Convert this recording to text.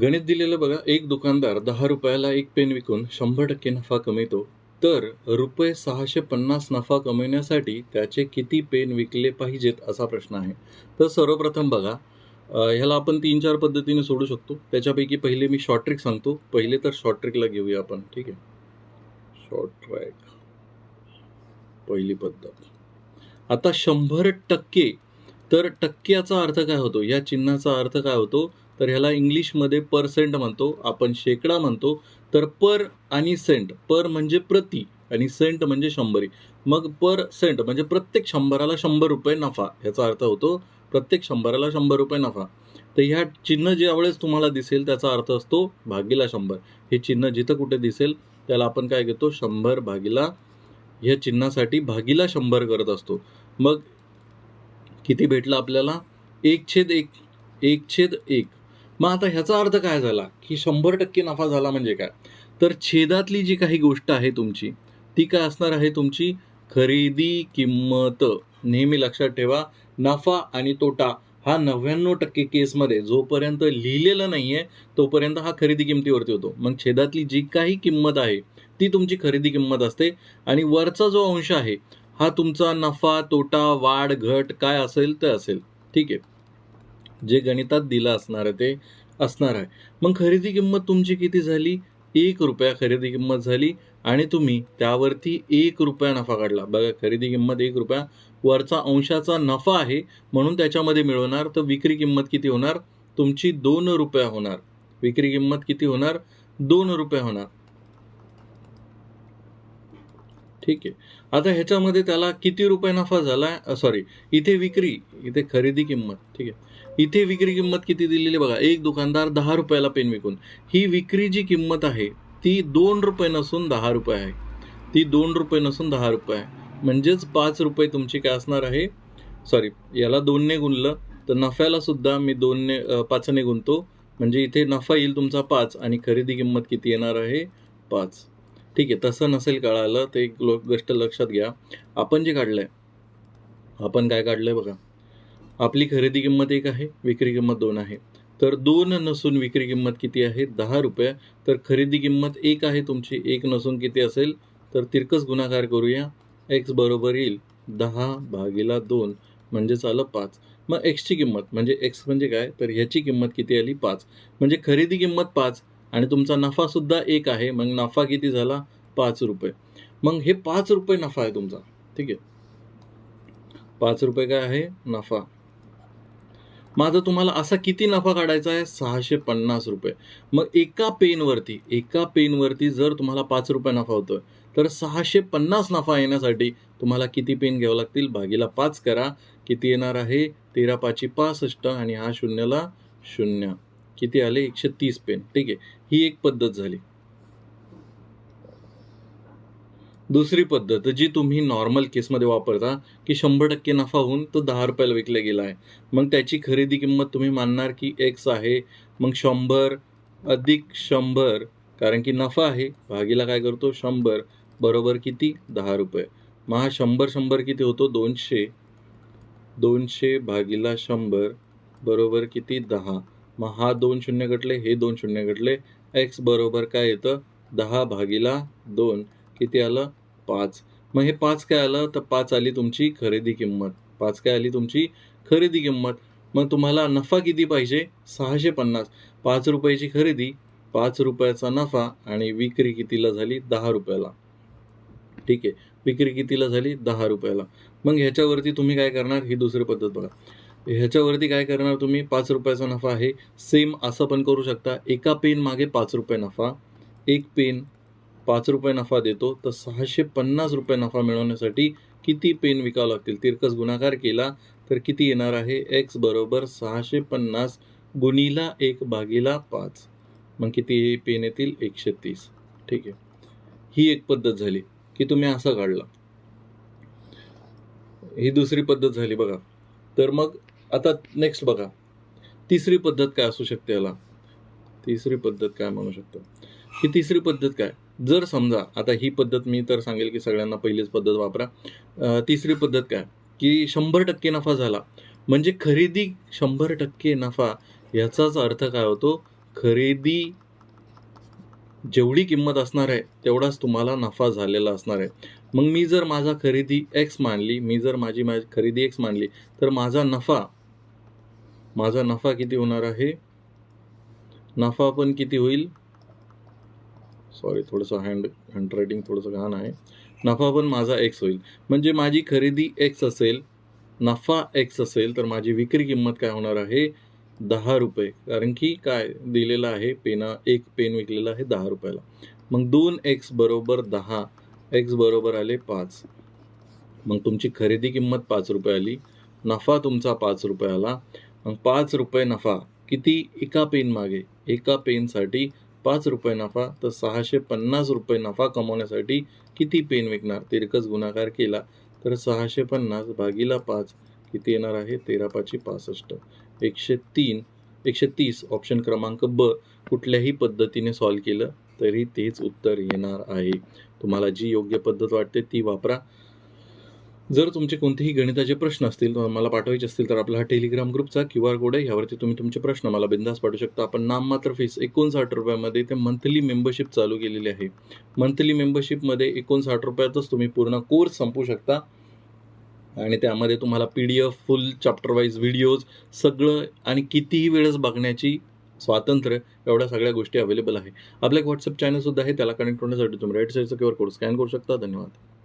गणित दिलेलं बघा एक दुकानदार दहा रुपयाला एक पेन विकून शंभर टक्के नफा कमवितो. तर रुपये सहाशे पन्नास नफा कमविण्यासाठी त्याचे किती पेन विकले पाहिजेत असा प्रश्न आहे. तर सर्वप्रथम बघा ह्याला आपण तीन चार पद्धतीने सोडू शकतो. त्याच्यापैकी पहिले मी शॉर्ट ट्रिक सांगतो. पहिले तर शॉर्ट ट्रिकला घेऊया आपण ठीक आहे? शॉर्ट ट्रॅक पहिली पद्धत. आता शंभर टक्के तर टक्क्याचा अर्थ काय होतो? या चिन्हाचा अर्थ काय होतो? तर ह्याला इंग्लिशमध्ये पर्सेंट म्हणतो आपण शेकडा म्हणतो तर पर आणि सेंट पर म्हणजे प्रति आणि सेंट म्हणजे शंभरी. मग पर सेंट म्हणजे प्रत्येक शंभराला शंभर रुपये नफा ह्याचा अर्थ होतो प्रत्येक शंभराला शंभर रुपये नफा. तर ह्या चिन्ह ज्यावेळेस तुम्हाला दिसेल त्याचा अर्थ असतो भागीला शंभर. हे चिन्ह जिथं कुठे दिसेल त्याला आपण काय घेतो? शंभर भागीला ह्या चिन्हासाठी भागीला शंभर करत असतो. मग किती भेटलं आपल्याला? एक छेद एक एक छेद एक. मग आता ह्याचा अर्थ काय झाला? की शंभर टक्के नफा झाला म्हणजे काय? तर छेदातली जी काही गोष्ट आहे तुमची ती काय असणार आहे तुमची? खरेदी किंमत. नेहमी लक्षात ठेवा नफा आणि तोटा हा नव्याण्णव टक्के केसमध्ये जोपर्यंत लिहिलेलं नाही आहे तोपर्यंत हा खरेदी किमतीवरती होतो. मग छेदातली जी काही किंमत आहे ती तुमची खरेदी किंमत असते. आणि वरचा जो अंश आहे हा तुमचा नफा तोटा वाढ घट काय असेल ते असेल. ठीक आहे? जे गणितात दिलं असणार आहे ते असणार आहे. मग खरेदी किंमत तुमची किती झाली? एक रुपया खरेदी किंमत झाली आणि तुम्ही त्यावरती एक रुपया नफा काढला. बघा खरेदी किंमत एक रुपया वरचा अंशाचा नफा आहे म्हणून त्याच्यामध्ये मिळवणार. तर विक्री किंमत किती होणार? तुमची दोन रुपया होणार. विक्री किंमत किती होणार? दोन रुपये होणार. ठीक आहे. आता ह्याच्यामध्ये त्याला किती रुपये नफा झाला सॉरी इथे विक्री इथे खरेदी किंमत ठीक आहे. इथे विक्री किंमत किती दिलेली बघा एक दुकानदार दहा रुपयाला पेन विकून. ही विक्री जी किंमत आहे ती दोन रुपये नसून दहा रुपये आहे. ती दोन रुपये नसून दहा रुपये आहे. म्हणजेच पाच रुपये तुमची काय असणार आहे? सॉरी याला दोनने गुणलं तर नफ्याला सुद्धा मी दोनने पाचने गुणतो. म्हणजे इथे नफा येईल तुमचा पाच आणि खरेदी किंमत किती येणार आहे? पाच. ठीक आहे तसं नसेल कळालं ते एक लो गोष्ट लक्षात घ्या. आपण जे काढलं आहे आपण काय काढलं आहे बघा. आपली खरेदी किंमत एक आहे विक्री किंमत दोन आहे. तर दोन नसून विक्री किंमत किती आहे? दहा रुपये. तर खरेदी किंमत एक आहे तुमची एक नसून किती असेल? तर तिरकस गुणाकार करूया. एक्स बरोबर येईल दहा भागीला दोन म्हणजेच आलं पाच. मग एक्सची किंमत म्हणजे एक्स म्हणजे काय? तर ह्याची किंमत किती आली? पाच. म्हणजे खरेदी किंमत पाच. आणि तुमचा नफासुद्धा एक आहे. मग नफा किती झाला? पाच रुपये. मग हे पाच रुपये नफा आहे तुमचा. ठीक आहे? पाच रुपये काय आहे? नफा. माझा तुम्हाला असा किती नफा काढायचा आहे? सहाशे पन्नास रुपये. मग एका पेनवरती एका पेनवरती जर तुम्हाला पाच रुपये नफा होतोय तर सहाशे पन्नास नफा येण्यासाठी तुम्हाला किती पेन घ्यावं लागतील? भागीला पाच करा. किती येणार आहे? तेरा पाची पासष्ट आणि हा शून्यला शून्य. किती आले? एकशे तीस पेन. ठीक आहे. ही एक पद्धत झाली. दुसरी पद्धत जी तुम्ही नॉर्मल केसमध्ये वापरता की शंभर टक्के नफा होऊन तो दहा रुपयाला विकला गेला आहे. मग त्याची खरेदी किंमत तुम्ही मानणार की एक्स आहे. मग शंभर अधिक शंभर कारण की नफा आहे. भागीला काय करतो? शंभर बरोबर किती? दहा रुपये. मग हा शंभर शंभर किती होतो? दोनशे. दोनशे भागीला शंभर बरोबर किती? दहा. मग हा दोन शून्य घटले हे दोन शून्य घटले एक्स बरोबर काय येतं? दहा भागीला दोन. किती आलं? पाच. मग हे पाच काय आलं? तर पाच आली तुमची खरेदी किंमत. पाच काय आली तुमची खरेदी किंमत. मग तुम्हाला नफा किती पाहिजे? सहाशे पन्नास. पाच रुपयाची खरेदी पाच रुपयाचा नफा आणि विक्री कितीला झाली? दहा रुपयाला. ठीक आहे. विक्री कितीला झाली? दहा रुपयाला. मग ह्याच्यावरती तुम्ही काय करणार? ही दुसरी पद्धत बघा. ह्याच्यावरती काय करणार तुम्ही? पाच रुपयाचा नफा आहे. सेम असं पण करू शकता. एका पेन मागे पाच रुपये नफा. एक पेन पाच रुपये नफा देतो. तर सहाशे पन्नास रुपये नफा मिळवण्यासाठी किती पेन विकावं लागतील? तिरकस गुणाकार केला तर किती येणार आहे? एक्स बरोबर सहाशे पन्नास गुणीला एक भागीला पाच. मग किती पेन येतील? एकशे तीस. ठीक आहे. ही एक पद्धत झाली की तुम्ही असं काढलं. ही दुसरी पद्धत झाली बघा. तर मग आता नेक्स्ट बघा. तिसरी पद्धत काय असू शकते याला? तिसरी पद्धत काय म्हणू शकतो? ही तिसरी पद्धत काय? जर समजा आता ही पद्धत मी तर सांगेल की सगळ्यांना पहिलीच पद्धत वापरा. तिसरी पद्धत काय? की शंभर टक्के नफा झाला. म्हणजे खरेदी शंभर टक्के नफा याचाच अर्थ काय होतो? खरेदी जेवढी किंमत असणार आहे तेवढाच तुम्हाला नफा झालेला असणार आहे. मग मी जर माझा खरेदी एक्स मानली मी जर माझी माझी खरेदी एक्स मानली तर माझा नफा माझा नफा किती होणार आहे? नफा पण किती होईल? सॉरी थोडंसं हँड हँडरायटिंग थोडंसं घाण आहे. नफा पण माझा एक्स होईल. म्हणजे माझी खरेदी एक्स असेल नफा एक्स असेल तर माझी विक्री किंमत काय होणार आहे? दहा रुपये. कारण की काय दिलेलं आहे? पेना एक पेन विकलेला आहे दहा रुपयाला. मग दोन एक्स बरोबर दहा. एक्स बरोबर आले पाच. मग तुमची खरेदी किंमत पाच रुपये आली. नफा तुमचा पाच रुपये आला. मग पाच रुपये नफा. किती? एका पेन मागे. एका पेनसाठी पाच रुपये नफा. तर सहाशे पन्नास रुपये नफा कमवण्यासाठी किती पेन विकणार? तिरकस गुणाकार केला. तर सहाशे पन्नास भागीला पाच. किती येणार आहे? तेरा पाचशे पासष्ट. एकशे तीन. एकशे तीस. ऑप्शन क्रमांक ब. कुठल्याही पद्धतीने सॉल्व केलं तरी तेच उत्तर येणार आहे. तुम्हाला जी योग्य पद्धत वाटते ती वापरा. जर तुमचे कोणतेही गणिताचे प्रश्न असतील मला पाठवायचे असतील तर आपला हा टेलिग्राम ग्रुपचा क्यू आर कोड आहे. यावरती तुम्ही तुमचे प्रश्न मला बिंदास पाठवू शकता. आपण नाममात्र फीस एकोणसाठ रुपयामध्ये ते मंथली मेंबरशिप चालू केलेली आहे. मंथली मेंबरशिपमध्ये एकोणसाठ रुपयातच तुम्ही पूर्ण कोर्स संपू शकता. आणि त्यामध्ये तुम्हाला P D F full chapter wise videos सगळं आणि कितीही वेळेस बघण्याची स्वातंत्र्य एवढ्या सगळ्या गोष्टी अवेलेबल आहे. आपलं एक व्हॉट्सअप चॅनल सुद्धा आहे त्याला कनेक्ट होण्यासाठी तुम्ही राईट साईडचा क्यू आर कोड स्कॅन करू शकता. धन्यवाद.